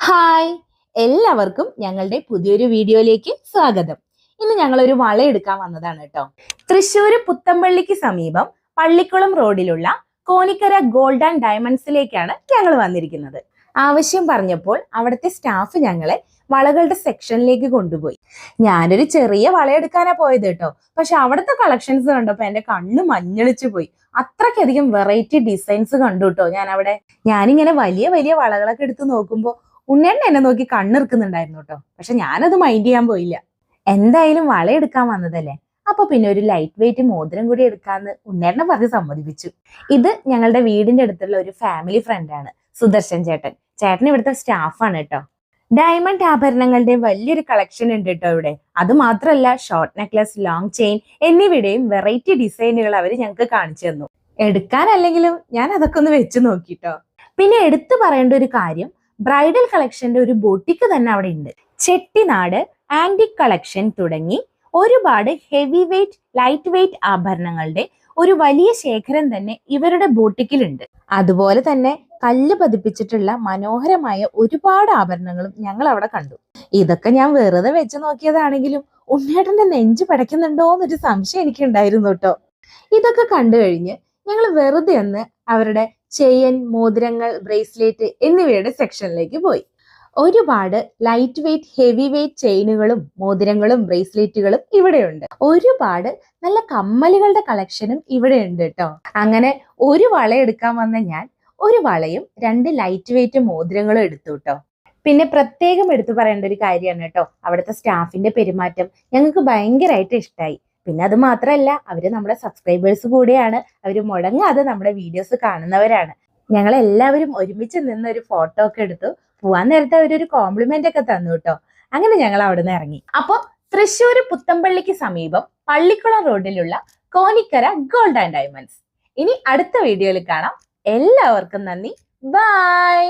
Hi എല്ലാവർക്കും ഞങ്ങളുടെ പുതിയൊരു വീഡിയോയിലേക്ക് സ്വാഗതം. ഇന്ന് ഞങ്ങൾ ഒരു വള എടുക്കാൻ വന്നതാണ് കേട്ടോ തൃശ്ശൂർ പുത്തമ്പള്ളിക്ക് സമീപം പള്ളിക്കുളം റോഡിലുള്ള കോനിക്കര ഗോൾഡ് ആൻഡ് ഡയമണ്ട്സിലേക്കാണ് ഞങ്ങൾ വന്നിരിക്കുന്നത്. ആവശ്യം പറഞ്ഞപ്പോൾ അവിടുത്തെ സ്റ്റാഫ് ഞങ്ങളെ വളകളുടെ സെക്ഷനിലേക്ക് കൊണ്ടുപോയി. ഞാനൊരു ചെറിയ വള എടുക്കാനാ പോയത് കേട്ടോ പക്ഷെ അവിടുത്തെ കളക്ഷൻസ് കണ്ടപ്പോൾ എന്റെ കണ്ണ് മഞ്ഞളിച്ചു പോയി. അത്രയ്ക്കധികം വെറൈറ്റി ഡിസൈൻസ് കണ്ടു കേട്ടോ ഞാൻ അവിടെ ഞാനിങ്ങനെ വലിയ വലിയ വളകളൊക്കെ എടുത്ത് നോക്കുമ്പോൾ ഉണ്ണേണ്ണ എന്നെ നോക്കി കണ്ണിറുക്കുന്നുണ്ടായിരുന്നു കേട്ടോ. പക്ഷെ ഞാനത് മൈൻഡ് ചെയ്യാൻ പോയില്ല. എന്തായാലും വള എടുക്കാൻ വന്നതല്ലേ? അപ്പൊ പിന്നെ ഒരു ലൈറ്റ് വെയിറ്റ് മോതിരം കൂടി എടുക്കാന്ന് ഉണ്ണേണ്ണ പറഞ്ഞ് സമ്മതിപ്പിച്ചു. ഇത് ഞങ്ങളുടെ വീടിന്റെ അടുത്തുള്ള ഒരു ഫാമിലി ഫ്രണ്ടാണ് സുദർശൻ ചേട്ടൻ. ചേട്ടൻ ഇവിടുത്തെ സ്റ്റാഫാണ് കേട്ടോ. ഡയമണ്ട് ആഭരണങ്ങളുടെ വലിയൊരു കളക്ഷൻ ഉണ്ട് കേട്ടോ ഇവിടെ. അത് മാത്രമല്ല ഷോർട്ട് നെക്ലസ് ലോങ് ചെയിൻ എന്നിവയുടെയും വെറൈറ്റി ഡിസൈനുകൾ അവർ ഞങ്ങൾക്ക് കാണിച്ചു തന്നു. എടുക്കാനല്ലെങ്കിലും ഞാൻ അതൊക്കെ ഒന്ന് വെച്ച് നോക്കിട്ടോ പിന്നെ എടുത്തു പറയേണ്ട ഒരു കാര്യം ബ്രൈഡൽ കളക്ഷന്റെ ഒരു ബോട്ടിക്ക് തന്നെ അവിടെ ഉണ്ട് ചെട്ടിനാട് ആന്റിക് കളക്ഷൻ തുടങ്ങി ഒരുപാട് ഹെവി വെയിറ്റ് ലൈറ്റ് വെയിറ്റ് ആഭരണങ്ങളുടെ ഒരു വലിയ ശേഖരം തന്നെ ഇവരുടെ ബോട്ടിക്കിലുണ്ട്. അതുപോലെ തന്നെ കല്ല് പതിപ്പിച്ചിട്ടുള്ള മനോഹരമായ ഒരുപാട് ആഭരണങ്ങളും ഞങ്ങൾ അവിടെ കണ്ടു. ഇതൊക്കെ ഞാൻ വെറുതെ വെച്ച് നോക്കിയതാണെങ്കിലും ഉണ്ണേട്ടന്റെ നെഞ്ച് പടയ്ക്കുന്നുണ്ടോ എന്നൊരു സംശയം എനിക്ക് ഉണ്ടായിരുന്നു കേട്ടോ. ഇതൊക്കെ കണ്ടു കഴിഞ്ഞ് ഞങ്ങൾ വെറുതെ ഒന്ന് അവരുടെ ചെയിൻ മോതിരങ്ങൾ ബ്രേസ്ലെറ്റ് എന്നിവയുടെ സെക്ഷനിലേക്ക് പോയി. ഒരുപാട് ലൈറ്റ് വെയിറ്റ് ഹെവി വെയിറ്റ് ചെയിനുകളും മോതിരങ്ങളും ബ്രേസ്ലെറ്റുകളും ഇവിടെയുണ്ട്. ഒരുപാട് നല്ല കമ്മലുകളുടെ കളക്ഷനും ഇവിടെ ഉണ്ട് കേട്ടോ അങ്ങനെ ഒരു വള എടുക്കാൻ വന്ന ഞാൻ ഒരു വളയും രണ്ട് ലൈറ്റ് വെയിറ്റ് മോതിരങ്ങളും എടുത്തു കേട്ടോ പിന്നെ പ്രത്യേകം എടുത്തു പറയേണ്ട ഒരു കാര്യമാണ് കേട്ടോ അവിടുത്തെ സ്റ്റാഫിന്റെ പെരുമാറ്റം ഞങ്ങൾക്ക് ഭയങ്കരമായിട്ട് ഇഷ്ടമായി പിന്നെ അത് മാത്രമല്ല അവർ നമ്മുടെ സബ്സ്ക്രൈബേഴ്സ് കൂടെയാണ്. അവർ മുടങ്ങാതെ നമ്മുടെ വീഡിയോസ് കാണുന്നവരാണ്. ഞങ്ങൾ എല്ലാവരും ഒരുമിച്ച് നിന്ന് ഒരു ഫോട്ടോ ഒക്കെ എടുത്തു. പോവാൻ നേരത്തെ അവരൊരു കോംപ്ലിമെന്റ് ഒക്കെ തന്നു കേട്ടോ. അങ്ങനെ ഞങ്ങൾ അവിടെ നിന്ന് ഇറങ്ങി. അപ്പൊ തൃശ്ശൂർ പുത്തമ്പള്ളിക്ക് സമീപം പള്ളിക്കുളം റോഡിലുള്ള കോനിക്കര ഗോൾഡ് ആൻഡ് ഡയമണ്ട്സ് ഇനി അടുത്ത വീഡിയോയിൽ കാണാം. എല്ലാവർക്കും നന്ദി. ബൈ